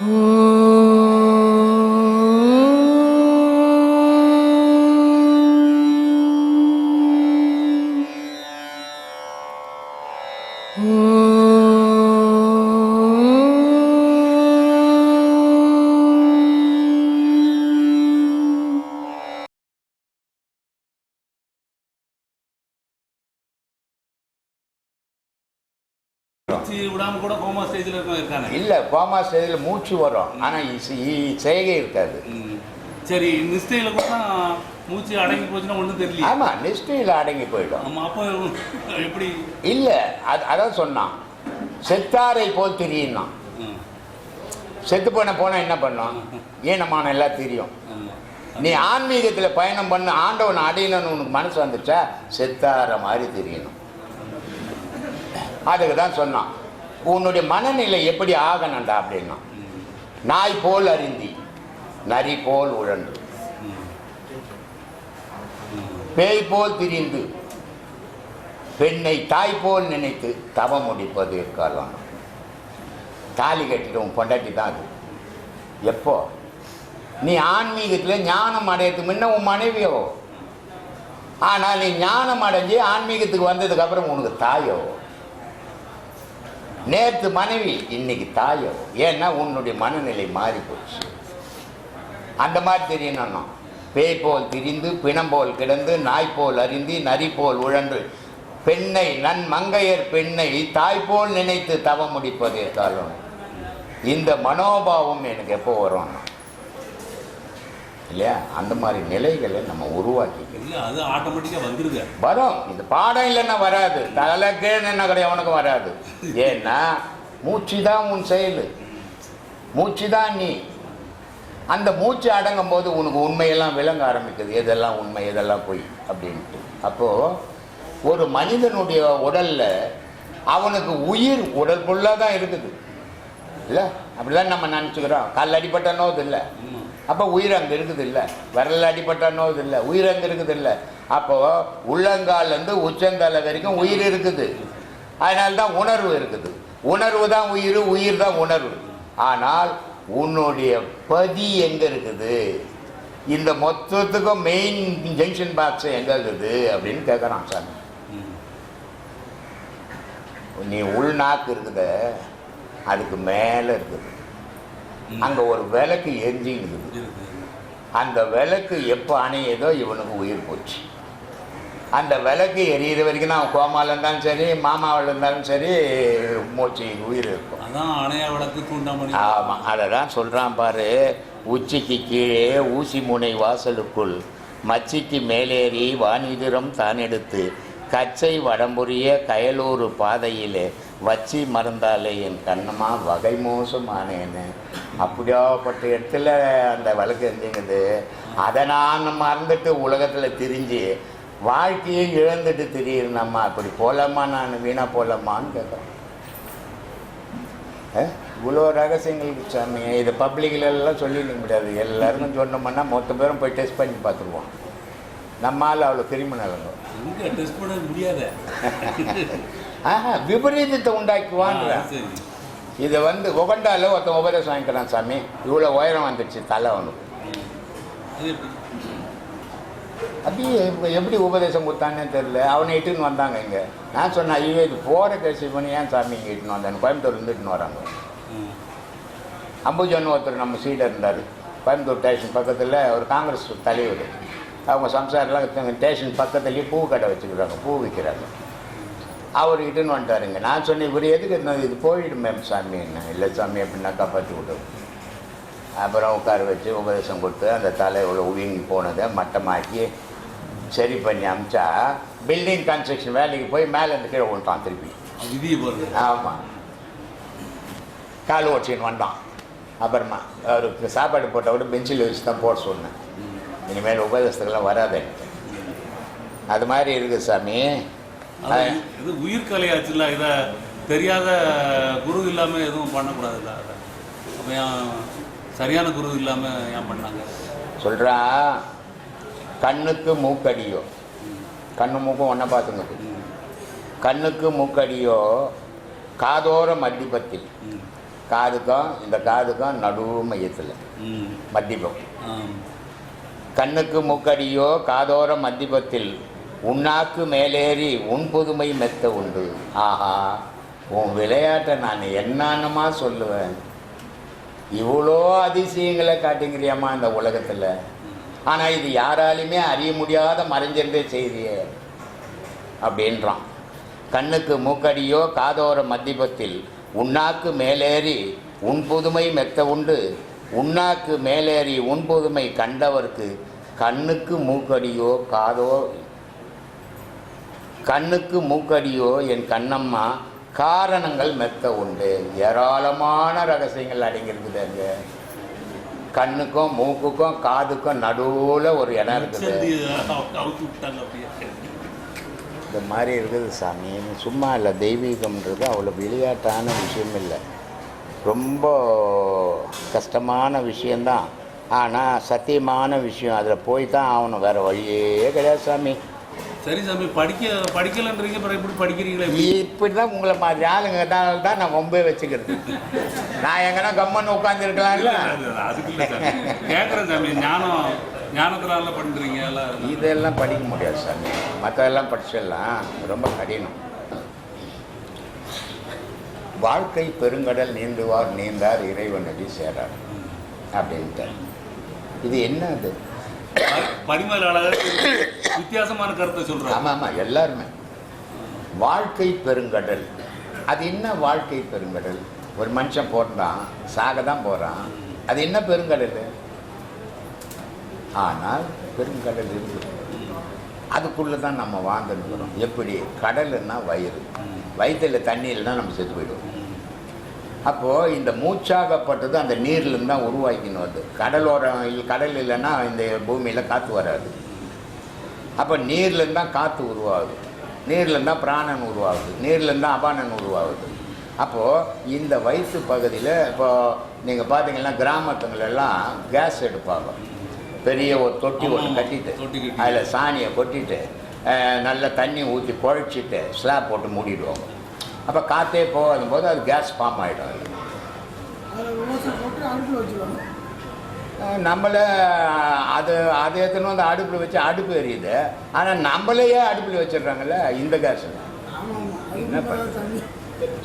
மூச்சு கோமா ஸ்டேஜில் மூச்சு வரும். ஆனால் செய்கை இருக்காது. சரி நிஷ்டையில் கூட மூச்சு அடங்கி போச்சுன்னா ஒன்றும் தெரியல ஆமாம் நிஷ்டையில் அடங்கி போயிடும். ஆமா அப்போ எப்படி? இல்லை அது அதான் சொன்னான். செத்தாரை போல் திரியினான். ம். செத்து போன போனால் என்ன பண்ணோம்? ஈனமான எல்லாம் தெரியும். நீ ஆன்மீகத்தில் பயணம் பண்ண ஆண்டவன் அடையணும்னு உனக்கு மனசு வந்துச்சா? செத்தார மாதிரி தெரியணும். அதுக்கு தான் சொன்னான். உன்னுடைய மனநிலை எப்படி ஆகணும்டா அப்படின்னா நாய் போல் அறிந்தி நரி போல் உழன்று. பேய் போல் திரிந்து பெண்ணை தாய் போல் நினைத்து தவம் முடிப்பது இருக்கலாம் தாலி கட்டிட்டு உன் பொண்டாட்டி தான் அது. எப்போ? நீ ஆன்மீகத்தில் ஞானம் அடையறதுக்கு முன்ன உன் மனைவியோ? ஆனால் நீ ஞானம் அடைஞ்சு ஆன்மீகத்துக்கு வந்ததுக்கப்புறம் உனக்கு தாயோ? நேற்று மனைவி இன்னைக்கு தாயோ? ஏன்னா உன்னுடைய மனநிலை மாறி போச்சு அந்த மாதிரி தெரியணும்னா பேய் போல் திரிந்து பிணம் போல் கிடந்து நாய் போல் அறிந்து நரி போல் உழன்று. பெண்ணை நன் மங்கையர் பெண்ணை தாய் போல் நினைத்து தவ முடிப்பதே காலம் இந்த மனோபாவம் எனக்கு எப்போ வரும்னா? இல்லையா? அந்த மாதிரி நிலைகளை நம்ம உருவாக்கிக்கணும். இல்ல அது ஆட்டோமேட்டிக்காக வந்துருங்க வரும். இந்த பாடம் இல்லைன்னா வராது. தலை என்ன கிடையாது? அவனுக்கு வராது. ஏன்னா மூச்சு தான் உன் செயல். மூச்சு தான் நீ. அந்த மூச்சு அடங்கும் போது உனக்கு உண்மையெல்லாம் விளங்க ஆரம்பிக்குது. எதெல்லாம் உண்மை எதெல்லாம் பொய் அப்படின்ட்டு. அப்போது ஒரு மனிதனுடைய உடல்ல அவனுக்கு உயிர் உடல் ஃபுல்லாக தான் இருக்குது. இல்லை? அப்படிதான் நம்ம நினச்சிக்கிறோம். கால் அடிப்பட்ட நோது இல்லை. அப்போ உயிர் அங்கே இருக்குது இல்லை விரல் அடிப்பட்ட நோது இல்லை உயிர் அங்கே இருக்குது இல்லை அப்போது உள்ளங்கால்லேருந்து உச்சந்தலை வரைக்கும் உயிர் இருக்குது. அதனால தான் உணர்வு இருக்குது. உணர்வு தான் உயிர் உயிர் தான் உணர்வு. ஆனால் உன்னுடைய பதி எங்கே இருக்குது? இந்த மொத்தத்துக்கும் மெயின் ஜங்ஷன் பாக்ஸ் எங்கே இருக்குது அப்படின்னு கேட்குறான் சாமி. நீ உள்நாக்கு இருக்குத அதுக்கு மேலே இருக்குது. அங்கே ஒரு விளக்கு இருக்கு. அந்த விளக்கு எப்போ அணையுதோ இவனுக்கு உயிர் போச்சு. அந்த விளக்கு எரியிற வரைக்கும் அவன் கோமாவில் இருந்தாலும் சரி மாமாவில் இருந்தாலும் சரி மூச்சு உயிர் இருக்கும். அதான் அணையா விளக்கு ஆமாம் அதை தான் சொல்கிறான் பாரு. உச்சிக்கு கீழே ஊசி முனை வாசலுக்குள் மச்சிக்கு மேலேறி வானிதிரம் தான் எடுத்து கச்சை வடம்புரிய கயலூர் பாதையிலே வச்சி மறந்தாலே என் கண்ணம்மா வகை மோசமானேன்னு. அப்படியாப்பட்ட இடத்துல அந்த வழக்கு இருந்தீங்குது அதை நான் மறந்துட்டு உலகத்தில் திரிஞ்சு வாழ்க்கையை இழந்துட்டு திரியிற நம்ம அப்படி போகலாமா நான் வீணா போகலாமான்னு கேட்குறேன். இவ்வளோ ரகசியங்கள் இருக்கு சாமி. இது பப்ளிக்ல எல்லாம் சொல்லிட முடியாது. எல்லாருக்கும் சொன்னோம்னா மொத்த பேரும் போய் டெஸ்ட் பண்ணி பார்த்துருவோம். நம்மால் அவ்வளோ கிரிமினலுங்க டெஸ்ட் பண்ண முடியாத? ஆஹா விபரீதத்தை உண்டாக்குவான்ற. இதை வந்து உகண்டால ஒருத்தன் உபதேசம் வாங்கிக்கிறான் சாமி. இவ்வளோ உயரம் வந்துடுச்சு தலை அவனுக்கு அப்படியே எப்படி உபதேசம் கொடுத்தானே தெரில அவனை இட்டுன்னு வந்தாங்க இங்கே. நான் சொன்னேன் ஐயோ இது போகிற கேசி பண்ணி ஏன் சாமி இங்கே இட்டுன்னு வந்தேன் கோயம்புத்தூர்லேருந்து இட்டுன்னு வராங்க. அம்புஜன் ஒருத்தர் நம்ம சீடர் இருந்தார். கோயம்புத்தூர் ஸ்டேஷன் பக்கத்தில் ஒரு காங்கிரஸ் தலைவர். அவங்க சம்சாரெலாம் ஸ்டேஷன் பக்கத்துலேயே பூ கடை வச்சுக்கிறாங்க பூ விற்கிறாங்க. அவர் இட்டுன்னு வந்துட்டாருங்க. நான் சொன்னேன் இவர் எதுக்கு இருந்தது இது போயிடும் மேம் சாமி என்ன? இல்லை சாமி அப்படின்னா காப்பாற்றி விட்டோம் அப்புறம் உட்கார வச்சு உபதேசம் கொடுத்து அந்த தலை இவ்வளோ உயங்கி போனதை மட்டமாக்கி சரி பண்ணி அமிச்சா பில்டிங் கன்ஸ்ட்ரக்ஷன் வேலைக்கு போய் மேலே இருந்து கீழே விழுட்டான் திருப்பி. ஆமாம் கால் ஓடிச்சின்னு வந்தான். அப்புறமா அவருக்கு சாப்பாடு போட்ட கூட பெஞ்சில் வச்சு தான் போட சொன்னேன். இனிமேல் உபதேசத்துக்கெல்லாம் வராது. அது மாதிரி இருக்குது சாமி. இது உயிர் கலையாச்சுல்ல இதை தெரியாத குரு இல்லாமல் எதுவும் பண்ணக்கூடாதுல்ல அதை அப்போ ஏன் சரியான குரு இல்லாமல் ஏன் பண்ணாங்க? சொல்கிறா கண்ணுக்கு மூக்கடியோ. கண்ணு மூக்கும் ஒன்றை பார்த்துங்க. கண்ணுக்கு மூக்கடியோ காதோர மத்திபத்தில். காதுக்கும் இந்த காதுக்கும் நடு மையத்தில் மத்திபம். கண்ணுக்கு மூக்கடியோ காதோர மத்திபத்தில் உண்ணாக்கு மேலேறி உன் புதுமை மெத்த உண்டு. ஆஹா உன் விளையாட்டை நான் என்னன்னமா சொல்லுவேன்? இவ்வளோ அதிசயங்களை காட்டுங்கிறியாம்மா இந்த உலகத்தில். ஆனால் இது யாராலையுமே அறிய முடியாத மறைஞ்சிருந்த செய்தியே. அப்படின்றான். கண்ணுக்கு மூக்கடியோ காதோர மத்திபத்தில் உண்ணாக்கு மேலேறி உன் புதுமை மெத்த உண்டு. உண்ணாக்கு மேலேறி உன் புதுமை கண்டவர்க்கு கண்ணுக்கு மூக்கடியோ காதோ கண்ணுக்கு மூக்கடியோ என் கண்ணம்மா காரணங்கள் மெத்த உண்டு. ஏராளமான ரகசியங்கள் அடங்கியிருக்குது அங்க கண்ணுக்கும் மூக்குக்கும் காதுக்கும் நடுவில் ஒரு இடம் இருக்குது. இந்த மாதிரி இருக்குது சாமி. சும்மா இல்லை தெய்வீகம்ன்றது அவ்வளோ விளையாட்டான விஷயம் இல்லை. ரொம்ப கஷ்டமான விஷயந்தான் ஆனால் சத்தியமான விஷயம். அதில் போய் தான் ஆகணும். வேறு வழியே கிடையாது சாமி. சரி சாமி படிக்க படிக்கலன்றீங்க அப்புறம் எப்படி படிக்கிறீங்களே? இப்படி தான் உங்களை மாதிரி ஆளுங்க தான் நான் ரொம்ப வச்சுக்கிறது. நான் எங்கன்னா கம்மன்னு உட்காந்துருக்கலாம்ல அதுக்கு இல்லை சாமி. கேட்குறேன் சாமி ஞானம் ஞானத்தினால பண்ணுறீங்க இதெல்லாம் படிக்க முடியாது சாமி. மற்றதெல்லாம் படிச்சிடலாம். ரொம்ப கடினம். வாழ்க்கை பெருங்கடல் நீந்துவார் நீந்தார் இறைவனடி சேரார். அப்படின்ட்டு. இது என்ன அது? படிமலாளர் வித்தியாசமான கருத்தை சொல்றாங்க ஆமா ஆமா எல்லாருமே. வாழ்க்கை பெருங்கடல். அது என்ன வாழ்க்கை பெருங்கடல்? ஒரு மனுஷன் போடுறான் சாக தான் போகிறான் அது என்ன பெருங்கடல்? ஆனால் பெருங்கடல் இருக்குது அதுக்குள்ளே தான் நம்ம வாழ்ந்துருக்கிறோம் எப்படி? கடல்னா வயிறு. வயிற்றில் தண்ணி இல்லைன்னா நம்ம செத்து போயிடுவோம். அப்போது இந்த மூச்சாகப்பட்டது அந்த நீர்லேருந்து தான் உருவாக்கின்னு வருது கடலோரம் இல்ல- கடல் இல்லைன்னா இந்த பூமியில் காற்று வராது. அப்போ நீர்லேருந்து தான் காற்று உருவாகுது. நீர்லேருந்து தான் பிராணன் உருவாகுது. நீர்லேருந்து தான் அபானன் உருவாகுது. அப்போது இந்த வயிற்று பகுதியில் இப்போ நீங்கள் பார்த்தீங்கன்னா கிராமத்துங்களெல்லாம் கேஸ் எடுப்பாங்க. பெரிய ஒரு தொட்டி ஒன்று. கட்டிட்டு. அதில் சாணியை கொட்டிட்டு நல்ல தண்ணி ஊற்றி குழச்சிட்டு ஸ்லாப் போட்டு மூடிடுவாங்க. அப்போ காற்றே போகாதும் போது அது கேஸ் ஃபார்ம் ஆகிடும் அது. நம்மளை அது அதை எடுத்துன்னு வந்து அடுப்பில் வச்சு அடுப்பு எரியுது. ஆனால் நம்மளையே அடுப்பில் வச்சிடுறாங்கல்ல இந்த கேஸ். என்ன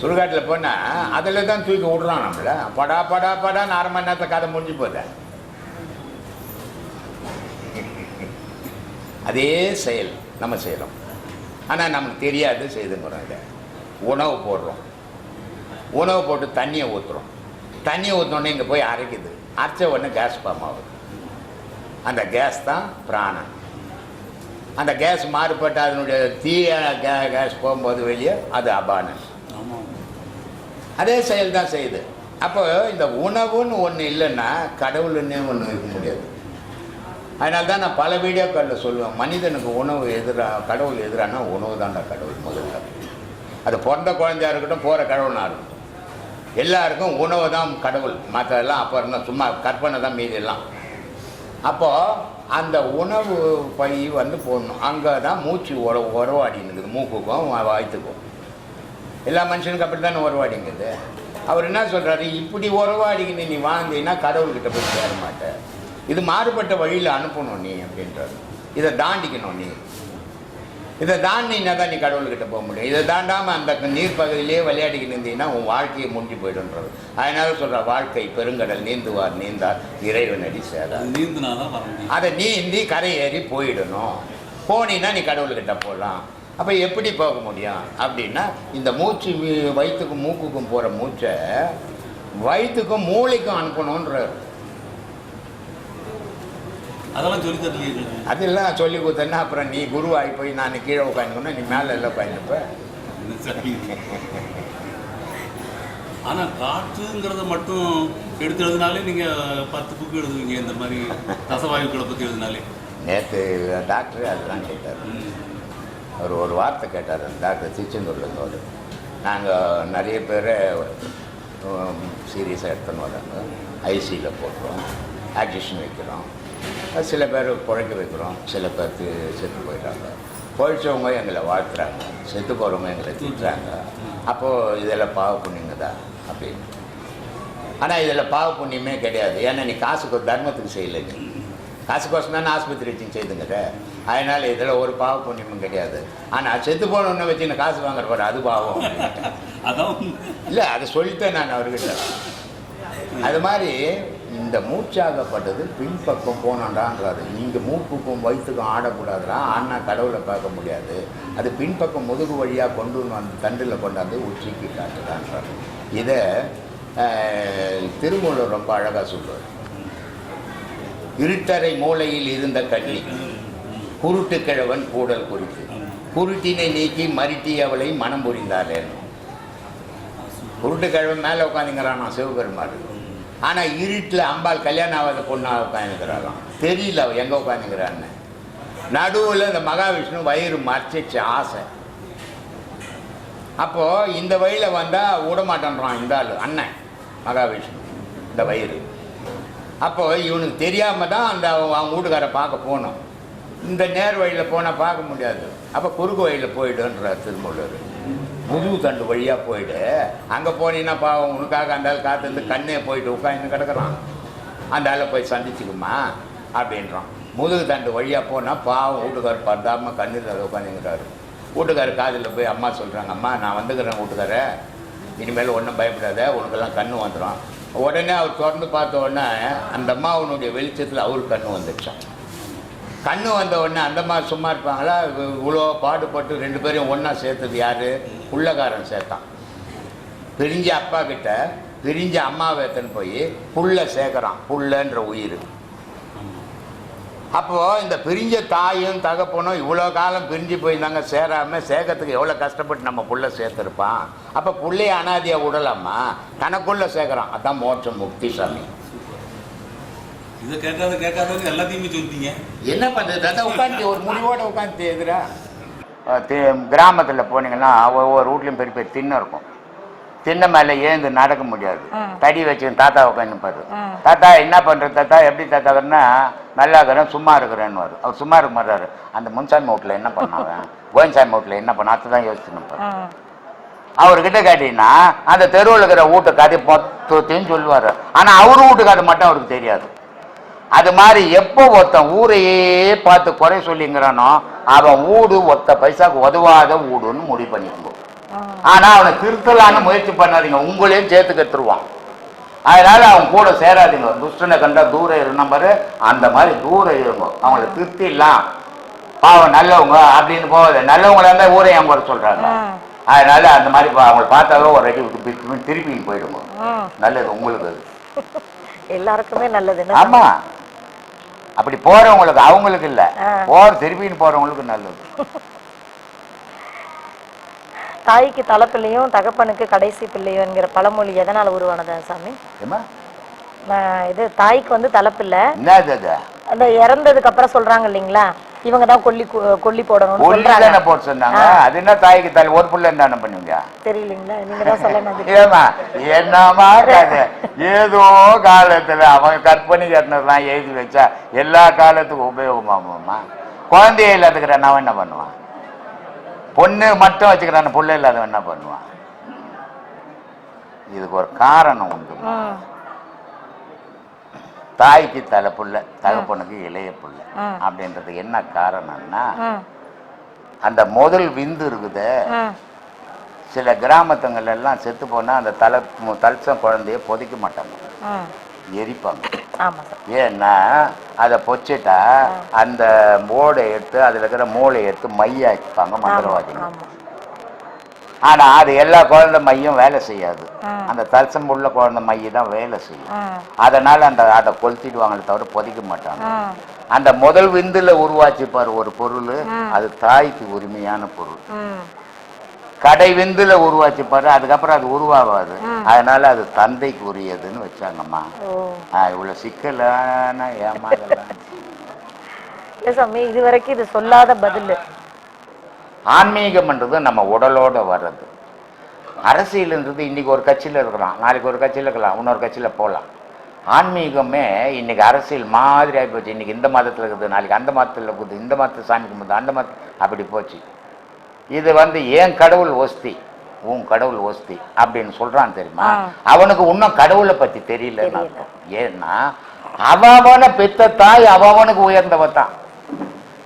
சுடுகாட்டில் போனால் அதில் தான் தூக்கி விட்றான் நம்மளை. படா படா படான்னு அரை மணி நேரத்தில் கதை முடிஞ்சு போகுது. அதே செயல் நம்ம செய்கிறோம் ஆனால் நமக்கு தெரியாது செய்துங்கிறோம் இதை உணவு போடுறோம். உணவு போட்டு தண்ணியை ஊற்றுறோம் தண்ணியை ஊற்றினோடனே இங்கே போய் அரைக்குது. அரைச்ச உடனே கேஸ் ஃபார்ம் ஆகுது. அந்த கேஸ் தான் பிராணன். அந்த கேஸ் மாறுபட்டு அதனுடைய தீய கே கேஸ் போகும்போது வெளியே அது அபானன் அதே செயல் தான் செய்யுது. அப்போ இந்த உணவுன்னு ஒன்று இல்லைன்னா கடவுள்னே ஒன்று இருக்க முடியாது. அதனால தான் நான் பல வீடியோக்களில் சொல்லுவேன். மனிதனுக்கு உணவு எதிராக கடவுள் எதிரானா உணவு தான்டா கடவுள் முதல்ல. அது பிறந்த குழந்தையா இருக்கட்டும் போகிற கடவுளாக இருக்கட்டும். எல்லாருக்கும் உணவு தான் கடவுள். மற்றதெல்லாம் அப்போ இருந்தால் சும்மா கற்பனை தான் மீதி எல்லாம். அப்போது அந்த உணவு பை வந்து போடணும். அங்கே தான் மூச்சு உற உறவாடின்னு மூக்குக்கும் வாய்த்துக்கும். எல்லா மனுஷனுக்கும் அப்படி தானே உறவாடிங்குது அவர் என்ன சொல்கிறாரு இப்படி உறவாடிக்கின்னு நீ வாழ்ந்தீங்கன்னா கடவுள்கிட்ட போய் சேர மாட்டேன் இது மாறுபட்ட வழியில் அனுப்பணும் நீ அப்படின்றாரு. இதை தாண்டிக்கணும் நீ. இதை தாண்டினா தான் நீ கடவுள்கிட்ட போக முடியும்? இதை தாண்டாமல் அந்த நீர் பகுதியிலே விளையாடிக்கிட்டு இருந்தீங்கன்னா உன் வாழ்க்கையை முடிஞ்சு போயிடுன்றது அதனால சொல்கிற வாழ்க்கை பெருங்கடல் நீந்துவார் நீந்தார் இறைவனடி சேரார். அது நீந்தினா தான் வர முடியும். அதை நீந்தி கரை ஏறி போயிடணும். போனீன்னா நீ கடவுள்கிட்ட போகலாம் அப்போ எப்படி போக முடியும்? அப்படின்னா இந்த மூச்சு வயிற்றுக்கும் மூக்குக்கும் போகிற மூச்சை வயிற்றுக்கும் மூளைக்கும் அனுப்பணுன்றார் அதெல்லாம் சொல்லி தரலையே. அதெல்லாம் சொல்லி கொடுத்தேன்னா அப்புறம் நீ குருவாகி போய் நான் கீழே உட்காந்துக்கணும் நீ மேலே எல்லாம் உட்காந்துப்ப ஆனால் காற்றுங்கிறத மட்டும் எடுத்து எழுதினாலே நீங்கள் பத்து புக்கு எழுதுவீங்க இந்த மாதிரி ரசவாயுக்களை பற்றி எழுதினாலே. நேற்று டாக்டரே அதுதான் கேட்டார். அவர் ஒரு வார்த்தை கேட்டார் அந்த டாக்டர் திருச்செந்தூர்லேருந்து நாங்கள் நிறைய பேரை சீரியஸாக எடுத்துன்னு வராங்க ஐசியில் போடுறோம் ஆக்சிஷன் வைக்கிறோம். சில பேர் குழைக்க வைக்கிறோம் சில பேருக்கு செத்து போயிடுறாங்க. பொழிச்சவங்க எங்களை வாழ்த்துறாங்க செத்து போகிறவங்க எங்களை திட்டுறாங்க. அப்போது இதெல்லாம் பாவ புண்ணியங்க தான் அப்படின்னு. ஆனால் இதில் பாவ புண்ணியமே கிடையாது. ஏன்னா நீ காசுக்கு தர்மத்துக்கு செய்யலை நீ. காசுக்கோசம் தானே ஆஸ்பத்திரி வச்சு செய்துங்கிற. அதனால் இதில் ஒரு பாவ புண்ணியமும் கிடையாது. ஆனால் செத்து போனவொன்னே வச்சு நான் காசு வாங்குற பாரு அது பாவம் அதான் இல்லை அதை சொல்லிட்டேன் நான் அவர்கிட்ட. அது மாதிரி இந்த மூச்சாகப்பட்டது பின்பக்கம் போனோண்டான்றாரு இங்கே மூக்குக்கும் வயிற்றுக்கும் ஆடக்கூடாதுடா. ஆனா கடவுளை பார்க்க முடியாது. அது பின்பக்கம் முதுகு வழியாக கொண்டு வந்து தண்டில் கொண்டாந்து உச்சிக்கு காட்டுதான்றாரு இதை திருமூலர் ரொம்ப அழகாக சொல்லுவார் இருட்டறை மூலையில் இருந்த கண்ணி குருட்டு கிழவன் கூடல் குறித்து. குருட்டினை நீக்கி மருட்டி அவளை மனம் புரிந்தாரேன்னு குருட்டு கிழவன் மேலே உட்காந்துங்கிறானா சிவபெருமாள் ஆனால் இருட்டில் அம்பாள் கல்யாணம் ஆகாத பொண்ணாக உட்காந்துக்கிறாராம் தெரியல அவள் எங்கே உட்காந்துக்கிறான்னு நடுவில் இந்த மகாவிஷ்ணு வயிறு மறைச்சிச்சு ஆசை. அப்போது இந்த வழியில் வந்தால் விடமாட்டேன்றான் இந்த ஆள் அண்ணன் மகாவிஷ்ணு இந்த வயிறு. அப்போது இவனுக்கு தெரியாமல் தான் அந்த அவன் வீட்டுக்காரை பார்க்க போனோம் இந்த நேர் வழியில் போனால் பார்க்க முடியாது. அப்போ குறுக்கு வழியில் போயிடுன்றார் திருமூலர். முதுகு தண்டு வழியாக போயிடு அங்கே போனீங்கன்னா பாவம் உனக்காக அந்த ஆள் காத்திருந்து கண்ணே போயிட்டு உட்காந்து கிடக்குறான். அந்த ஆளை போய் சந்திச்சுக்குமா? அப்படின்றான். முதுகு தண்டு வழியாக போனால் பாவம் வீட்டுக்கார் பரதாமல் கண்ணீர் அதை உட்காந்துங்கிறாரு வீட்டுக்காரர் காதில் போய் அம்மா சொல்கிறாங்க அம்மா நான் வந்துக்கிறேன் வீட்டுக்கார. இனிமேல் ஒன்றும் பயப்படாத உனக்கெல்லாம் கண்ணு வந்துடும் உடனே அவர் திறந்து பார்த்த உடனே அந்த அம்மாவனுடைய வெளிச்சத்தில் அவருக்கு கண்ணு வந்துடுச்சான் கண்ணு வந்த உடனே அந்த மாதிரி சும்மா இருப்பாங்களா? இவ்வளோ பாடுபட்டு ரெண்டு பேரையும் ஒன்றா சேர்த்தது யார்? புள்ளக்காரன் சேர்த்தான். பிரிஞ்ச அப்பா கிட்ட பிரிஞ்ச அம்மாவை எடுத்துன்னு போய் புள்ள சேர்க்குறான். புள்ளன்ற உயிர். அப்போது இந்த பிரிஞ்ச தாயும் தகப்பனும் இவ்வளோ காலம் பிரிஞ்சு போயிருந்தாங்க சேராமல் சேர்க்கறதுக்கு எவ்வளோ கஷ்டப்பட்டு நம்ம புள்ள சேர்த்துருப்பான். அப்போ புள்ளைய அனாதியாக விடலாமா? தனக்குள்ளே சேர்க்குறான். அதான் மோட்சம் முக்தி சாமி. இதை கேட்காத கேட்காதன்னு எல்லாத்தையுமே சொல்லிட்டீங்க. என்ன பண்ணுறது அதான் உட்காந்து ஒரு முடிவோட உட்காந்து எதிரா? கிராமத்தில் போனீங்கன்னா ஒவ்வொரு வீட்லையும் பெரிய பெரிய திண்ணை இருக்கும். திண்ணை மேலே ஏந்து நடக்க முடியாது. தடி வச்சு தாத்தா உட்காந்துப்பாரு தாத்தா என்ன பண்ணுறது தாத்தா? எப்படி தாத்தாக்குன்னா நல்லா இருக்கிறேன் சும்மா இருக்கிறேன்னு வரும் அவர் சும்மா இருக்க மாட்டாரு. அந்த முன்சாமி வீட்டில் என்ன பண்ணாவன் கோயின்சாமி வீட்டில் என்ன பண்ண தான் யோசிச்சு அவர்கிட்ட கேட்டீங்கன்னா அந்த தெருவில் இருக்கிற வீட்டு கதை மொத்தத்தையும் சொல்லுவார். ஆனால் அவர் வீட்டு கதை மட்டும் அவருக்கு தெரியாது. அது மாதிரி எப்போ ஒருத்தன் ஊரையே பார்த்து குறை சொல்லிங்கிறானோ அவன் ஊடு ஒத்த பைசாக்கு உதவாத ஊடுன்னு முடிவு பண்ணிக்கோ ஆனா அவனை திருத்தலான்னு முயற்சி பண்ணாதீங்க உங்களையும் சேர்த்து கத்துருவான் அதனால அவன் கூட சேராதீங்க. துஷ்டனை கண்டா தூரம் இருந்த பாரு அந்த மாதிரி தூரம் இருங்க அவங்கள திருத்திடலாம். பாவம் நல்லவங்க அப்படின்னு போகாது. நல்லவங்களா இருந்தா ஊரை என் குறை சொல்றாங்க. அதனால அந்த மாதிரி அவங்கள பார்த்தாவே ஒரு அடி திருப்பி- திருப்பி போயிடுங்க. ம். நல்லது உங்களுக்கு எல்லாருக்குமே நல்லது ஆமா. அப்படி போறவங்களுக்கு அவங்களுக்கு இல்ல. போற திருப்பின்னு போறவங்களுக்கு நல்லது. தாய்க்கு தலைப்பிள்ளையும் தகப்பனுக்கு கடைசி பிள்ளையோங்கிற பழமொழி எதனால உருவானதா சாமி? இது தாய்க்கு வந்து தலைப்பில்லை அந்த இறந்ததுக்கு அப்புறம் சொல்றாங்க இல்லைங்களா? இவங்க தான் கொல்லி கொல்லி போடணும்னு புல்லு சொல்றாங்க. போட்டு சொன்னாங்க? அது என்ன தாய்க்கு தலை ஒரு புள்ள என்ன பண்ணுவீங்க? தெரியலீங்களா நீங்க தான் சொல்லணும் ஏமா என்னமா கதை ஏதோ காலத்துல அவன் கற்பனை கட்டினதுலாம் எழுதி வச்சா எல்லா காலத்துக்கும் உபயோகமாகுமா குழந்தைய இல்லாதக்கிறேன் அவன் என்ன பண்ணுவான்? பொண்ணு மட்டும் வச்சுக்கிறான் புள்ள இல்லாதவன் என்ன பண்ணுவான்? இதுக்கு ஒரு காரணம் உண்டு. தாய்க்கு தலை புள்ள தகப்பனுக்கு இளைய புள்ள ம். அப்படின்றதுக்கு என்ன காரணம்னா அந்த முதல் விந்து இருக்குது. சில கிராமத்துங்கள்ல எல்லாம் செத்து போனா அந்த தலை தலசம் குழந்தைய புதைக்க மாட்டாங்க. எரிப்பாங்க. ஏன்னா அதை பொச்சிட்டா அந்த மோடை எடுத்து அதில் இருக்கிற மூளையை எடுத்து மையாக்கிப்பாங்க மந்திரவாதிங்க. ஆனா அது எல்லா குழந்தை மையும் வேலை செய்யாது. அந்த தலசம் உள்ள குழந்தை மைய தான் வேலை செய்யும். அதனால அந்த அதை கொளுத்திடுவாங்களே தவிர புதைக்க மாட்டாங்க. அந்த முதல் விந்துல உருவாச்சு பாரு ஒரு பொருள். அது தாய்க்கு உரிமையான பொருள். கடை விந்துல உருவாச்சு பாரு அதுக்கப்புறம் அது உருவாகாது. அதனால அது தந்தைக்கு உரியதுன்னு வச்சாங்கம்மா. இவ்வளவு சிக்கலான சாமி இது வரைக்கும் இது சொல்லாத பதில். ஆன்மீகம்ன்றது நம்ம உடலோட வர்றது. அரசியல்ன்றது இன்னைக்கு ஒரு கட்சியில் இருக்கிறான் நாளைக்கு ஒரு கட்சியில் இருக்கலாம் இன்னொரு கட்சியில் போகலாம் ஆன்மீகமே இன்னைக்கு அரசியல் மாதிரி ஆகிப்போச்சு இன்னைக்கு இந்த மதத்தில் இருக்குது நாளைக்கு அந்த மதத்தில் இருக்குது இந்த மதத்தை சாமி கும்பிடுது அந்த மதம் அப்படி போச்சு. இது வந்து ஏன் கடவுள் ஒஸ்தி? உன் கடவுள் ஒஸ்தி அப்படின்னு சொல்றான் தெரியுமா. அவனுக்கு இன்னும் கடவுளை பத்தி தெரியல தெரியல. ஏன்னா அவன பெத்த தாய் அவனுக்கு உயர்ந்தவன் தான்.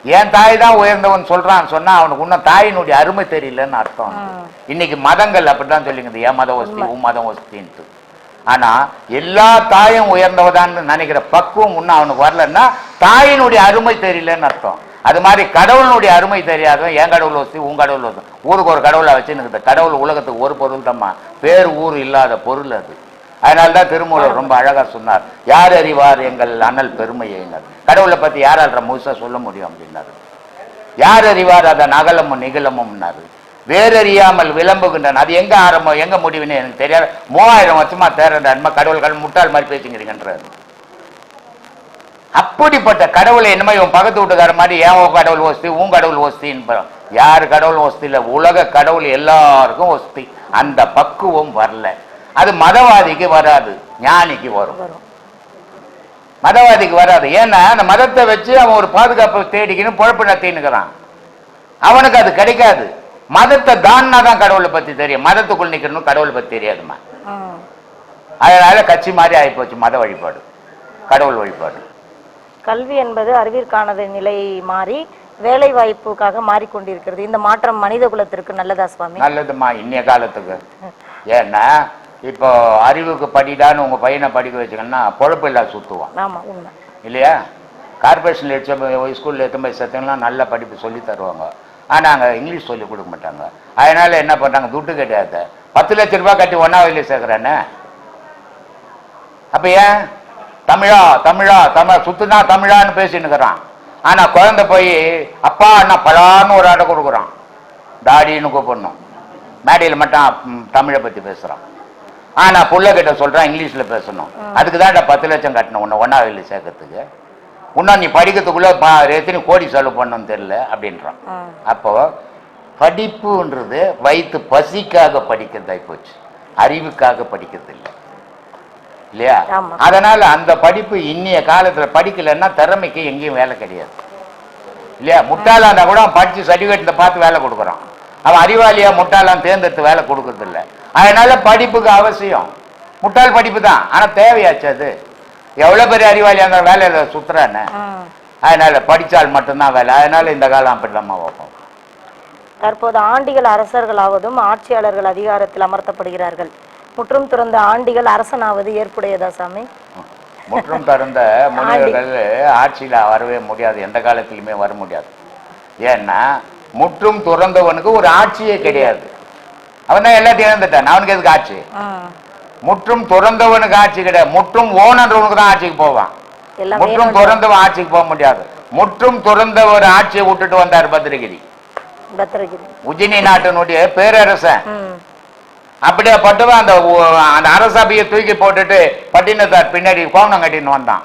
என் தாய் தான் உயர்ந்தவன் சொல்றான் சொன்னா அவனுக்கு இன்னும் தாயினுடைய அருமை தெரியலன்னு அர்த்தம். இன்னைக்கு மதங்கள் அப்படிதான் சொல்லிங்குது என் மதம் ஒஸ்தி உன் மதம் ஒஸ்தின்ட்டு. ஆனா எல்லா தாயும் உயர்ந்தவதான்னு நினைக்கிற பக்குவம் இன்னும் அவனுக்கு வரலன்னா தாயினுடைய அருமை தெரியலன்னு அர்த்தம். அது மாதிரி கடவுளுடைய அருமை தெரியாதவன் என் கடவுள் வசதி உன் கடவுள் வசதி ஊருக்கு ஒரு கடவுளை வச்சு இந்த கடவுள் உலகத்துக்கு ஒரு பொருள் தம்மா பேர் ஊர் இல்லாத பொருள் அது. அதனால தான் திருமூலர் ரொம்ப அழகா சொன்னார். யார் அறிவார் எங்கள் அனல் பெருமையினர்? கடவுளை பத்தி யாரால் முழுசா சொல்ல முடியும் அப்படின்னாரு. யார் அறிவார் அதை அகலமும் நிகழமும்னாரு வேறறியாமல் விளம்புகின்றன. அது எங்க ஆரம்பம்? எங்க முடிவுன்னு எனக்கு தெரியாது. மூவாயிரம் வருஷமா தேர்ந்த அன்மா கடவுள் முட்டாள் மாதிரி பேசுங்கிறீங்கன்றாரு அப்படிப்பட்ட கடவுளை என்னமோ இவன் பக்கத்து வீட்டுக்கார மாதிரி ஏன் கடவுள் ஒஸ்தி உன் கடவுள் ஒஸ்தின்னு யார் கடவுள் ஒஸ்தி இல்லை உலக கடவுள் எல்லாருக்கும் ஒஸ்தி. அந்த பக்குவம் வரல. அது மதவாதிக்கு வராது ஞானிக்கு வரும். மதவாதிக்கு வராது. ஏன்னா அந்த மதத்தை வச்சு அவன் ஒரு பாதுகாப்பை தேடிக்கணும் பொழப்பு நடத்தின்னுக்கிறான் அவனுக்கு அது கிடைக்காது. மதத்தை தான்னா தான் கடவுளை பத்தி தெரியும். மதத்துக்குள் நிக்கணும் கடவுளை பத்தி தெரியாதுமா. அதனால கட்சி மாதிரி ஆயிப்போச்சு. மத வழிபாடு. கடவுள் வழிபாடு. கல்வி என்பது அறிவிற்கானது நிலை மாறி வேலை வாய்ப்புக்காக மாறிக்கொண்டிருக்கிறது. இந்த மாற்றம் மனித குலத்திற்கு நல்லதா சுவாமி? நல்லதுமா இன்னைய காலத்துக்கு. ஏன்னா இப்போ அறிவுக்கு படிடான்னு உங்க பையனை படிக்க வச்சுக்கன்னா பொழப்பு இல்லா சுத்துவான். ஆமா உண்மை. இல்லையா? கார்பரேஷனில் எடுத்த ஸ்கூலில் எடுத்து போய் சேர்த்தவங்களாம் நல்ல படிப்பு சொல்லி தருவாங்க. ஆனால் அங்கே இங்கிலீஷ் சொல்லி கொடுக்க மாட்டாங்க. அதனால என்ன பண்ணுறாங்க துட்டு கிடையாது பத்து லட்ச ரூபாய் கட்டி ஒன்றாவதுல சேர்க்குறானே அப்போ ஏன்? தமிழா தமிழா தமிழ் சுத்துனா தமிழான்னு பேசினுக்கிறான் ஆனால் குழந்தை போய் அப்பா அண்ணா பலான்னு ஒரு ஆட்டை கொடுக்குறான். தாடின்னு கூப்பிடணும். மேடையில் மட்டும் தமிழை பற்றி பேசுகிறான் ஆனால் புள்ள கிட்ட சொல்கிறான் இங்கிலீஷில் பேசணும். அதுக்கு தான் பத்து லட்சம் கட்டணும் உன்னை ஒன்றாவதுல சேர்க்கறதுக்கு. இன்னும் நீ படிக்கிறதுக்குள்ள பா எத்தனை கோடி செலவு பண்ணணும்னு தெரியல அப்படின்றான். ம். அப்போ படிப்புன்றது வயிற்று பசிக்காக படிக்கிறதாய் போச்சு அறிவுக்காக படிக்கிறது இல்லை. இல்லையா. அதனால அந்த படிப்பு இன்னைய காலத்துல படிக்கலைன்னா திறமைக்கு எங்கேயும் வேலை கிடையாது. இல்லையா? முட்டாளா இருந்தா கூட அவன் படிச்சு சர்டிஃபிகேட்ல பார்த்து வேலை கொடுக்குறான். அவன் அறிவாளியா முட்டாளான் தேர்ந்தெடுத்து வேலை கொடுக்கறது இல்ல அதனால படிப்புக்கு அவசியம். முட்டாள் படிப்பு தான். ஆனா தேவையாச்சு அது. எவ்வளவு பெரிய அறிவாளியா இருந்தா வேலையில சுத்துறானே. அதனால படிச்சால் மட்டும்தான் வேலை. அதனால இந்த காலம் அப்படிதான் வைப்போம் தற்போது ஆண்டிகள் அரசர்களாவதும் ஆட்சியாளர்கள் அதிகாரத்தில் அமர்த்தப்படுகிறார்கள். முற்றும் துறந்த ஆண்டிகள் அரசனாவது ஏற்புடையதா சாமி? முற்றும் திறந்த முனிவர்கள் ஆட்சியில வரவே முடியாது. எந்த காலத்திலுமே வர முடியாது. ஏன்னா முற்றும் துறந்தவனுக்கு ஒரு ஆட்சியே கிடையாது. அவன் தான் எல்லாத்தையும் இழந்துட்டான். அவனுக்கு எதுக்கு ஆட்சி. முற்றும் துறந்தவனுக்கு ஆட்சி கிடையாது. முற்றும் ஓனன்றவனுக்கு தான் ஆட்சிக்கு போவான். எல்லாம் முற்றும் துறந்தவன் ஆட்சிக்கு போக முடியாது. முற்றும் துறந்த ஒரு ஆட்சியை விட்டுட்டு வந்தார் பத்திரகிரி உஜினி நாட்டினுடைய பேரரசன். ம். அப்படியே பட்டுவன் அந்த அந்த அரசபையை தூக்கி போட்டுட்டு பட்டினத்தார் பின்னாடி கோவணம் கட்டின்னு வந்தான்.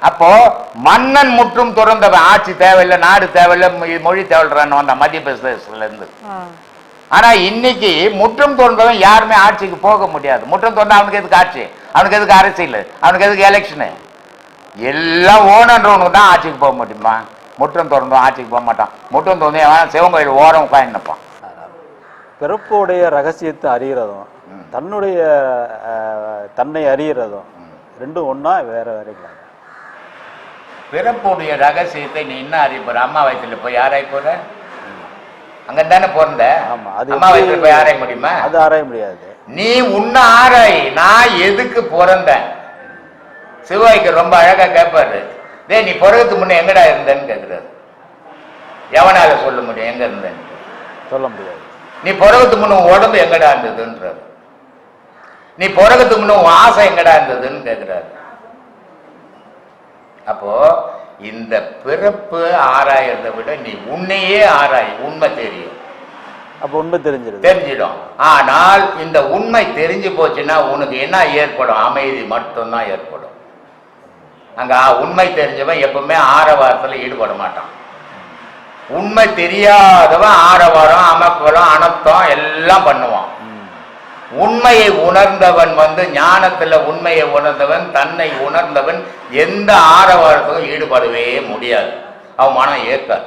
அப்போ மன்னன் முற்றும் துறந்தவன். ஆட்சி தேவையில்லை நாடு தேவையில்லை மொழி- மொழி தேவையில்லைன்னு வந்தான் மத்திய பிரதேசத்துல இருந்து ம் ஆனா இன்னைக்கு முற்றும் துறந்தவன் யாருமே ஆட்சிக்கு போக முடியாது. முற்றும் துறந்தா அவனுக்கு எதுக்கு ஆட்சி? அவனுக்கு எதுக்கு அரசியல்? அவனுக்கு எதுக்கு எலெக்ஷனு எல்லாம் ஓனன்றவனுக்கு தான் ஆட்சிக்கு போக முடியுமா? முற்றும் திறந்தவன் ஆட்சிக்கு போக மாட்டான். முற்றும் திறந்து அவன் சிவன் கோயில் ஓரம் உட்காந்து நிற்பான். பிறப்புடைய ரகசியத்தை அறியறதும் தன்னுடைய தன்னை அறியறதும் ரெண்டும் ஒண்ணா வேற வேறங்களா பிறப்புடைய ரகசியத்தை நீ என்ன அறிய போற? அம்மா வயிற்றுல போய் ஆராய போற? அங்க தானே பிறந்த? ஆமா அது அம்மா வயிற்றுல போய் ஆராய முடியுமா? அது ஆராய முடியாது. நீ உன்ன ஆராய் நான் எதுக்கு பிறந்தேன் சிவாய்க்கு ரொம்ப அழகா கேட்பாரு டேய் நீ பிறகுக்கு முன்ன எங்கடா இருந்தேன்னு கேக்குறாரு. எவனால சொல்ல முடியும் எங்க இருந்தேன்னு? சொல்ல முடியாது. நீ பிறகுக்கு முன்ன உடம்பு எங்கடா இருந்ததுன்றாரு. நீ பிறகுக்கு முன்ன உன் ஆசை எங்கடா இருந்ததுன்னு கேக்குறாரு. அப்போ இந்த பிறப்பு ஆராயறதை விட நீ உன்னையே ஆராய் உண்மை தெரியும். அப்ப உண்மை தெரிஞ்சிருது. தெரிஞ்சிடும். ஆனால் இந்த உண்மை தெரிஞ்சு போச்சுன்னா உனக்கு என்ன ஏற்படும்? அமைதி மட்டும்தான் ஏற்படும். அங்க உண்மை தெரிஞ்சவன் எப்பவுமே ஆரவாரத்துல ஈடுபட மாட்டான். உண்மை தெரியாதவன் ஆரவாரம் அமக்குவலம் அனர்த்தம் எல்லாம் பண்ணுவான். உண்மையை உணர்ந்தவன் வந்து ஞானத்துல உண்மையை உணர்ந்தவன் தன்னை உணர்ந்தவன் எந்த ஆரவாரத்துக்கும் ஈடுபடவே முடியாது. அவன் மனம் ஏற்காது.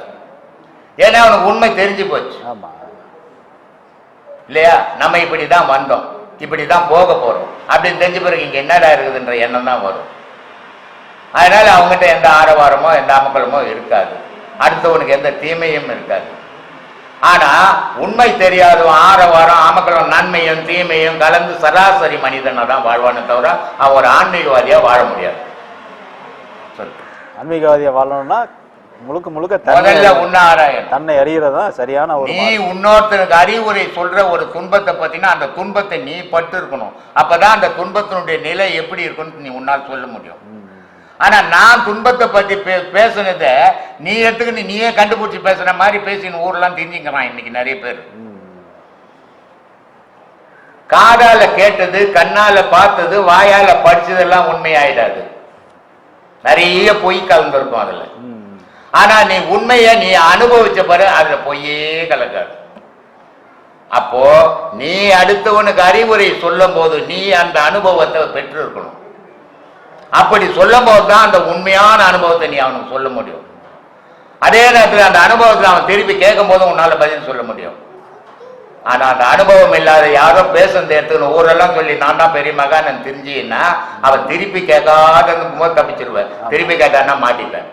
ஏன்னா அவனுக்கு உண்மை தெரிஞ்சு போச்சு. இல்லையா? நம்ம இப்படி தான் வந்தோம். இப்படி தான் போக போறோம். அப்படின்னு தெரிஞ்ச பிறகு இங்க என்னடா இருக்குதுன்ற எண்ணம் தான் வரும். அதனால அவங்ககிட்ட எந்த ஆரவாரமோ எந்த அமக்கலமோ இருக்காது. அடுத்தவனுக்கு எந்த தீமையும் இருக்காது. ஆனா உண்மை தெரியாதவன் ஆரவாரம் அமக்கலம் நன்மையும் தீமையும் கலந்து சராசரி மனிதனை தான் வாழ்வானே தவிர அவன் ஒரு ஆன்மீகவாதியா வாழ முடியாது. ஆன்மீகவாதியை வாழணும்னா முழுக்க முழுக்க முதல்ல தன்னை உன்ன ஆராயணும் தன்னை அறியறது தான் சரியான ஒரு நீ இன்னொருத்தனுக்கு அறிவுரை சொல்ற ஒரு துன்பத்தை பத்தினா அந்த துன்பத்தை நீ பட்டு இருக்கணும் அப்பதான் அந்த துன்பத்தினுடைய நிலை எப்படி இருக்குன்னு நீ உன்னால் சொல்ல முடியும். ஆனா நான் துன்பத்தை பத்தி பே பேசுனத நீ எடுத்துக்கிட்டு நீயே கண்டுபிடிச்சி பேசுன மாதிரி பேசின ஊர்லாம் தெரிஞ்சுக்கிறான் இன்னைக்கு நிறைய பேர். காதால கேட்டது கண்ணால பார்த்தது வாயால படிச்சதெல்லாம் உண்மையாயிடாது. நிறைய பொய் கலந்துருக்கும் அதுல. ஆனா நீ உண்மையை நீ அனுபவிச்ச பாரு அதுல பொய்யே கலக்காது. அப்போ நீ அடுத்தவனுக்கு அறிவுரை சொல்லும் போது நீ அந்த அனுபவத்தை பெற்று இருக்கணும் அப்படி சொல்லும் போது தான் அந்த உண்மையான அனுபவத்தை நீ அவனுக்கு சொல்ல முடியும். அதே நேரத்தில் அந்த அனுபவத்தில் அவன் திருப்பி கேட்கும் போது உன்னால பதில் சொல்ல முடியும். ஆனா அந்த அனுபவம் இல்லாத யாரோ பேசுனது எடுத்துக்கணும் ஊரெல்லாம் சொல்லி நான் தான் பெரிய மகான் தெரிஞ்சின்னா அவன் திருப்பி கேட்காத போது தப்பிச்சிருவேன். திருப்பி கேட்டான்னா மாட்டிப்பேன்.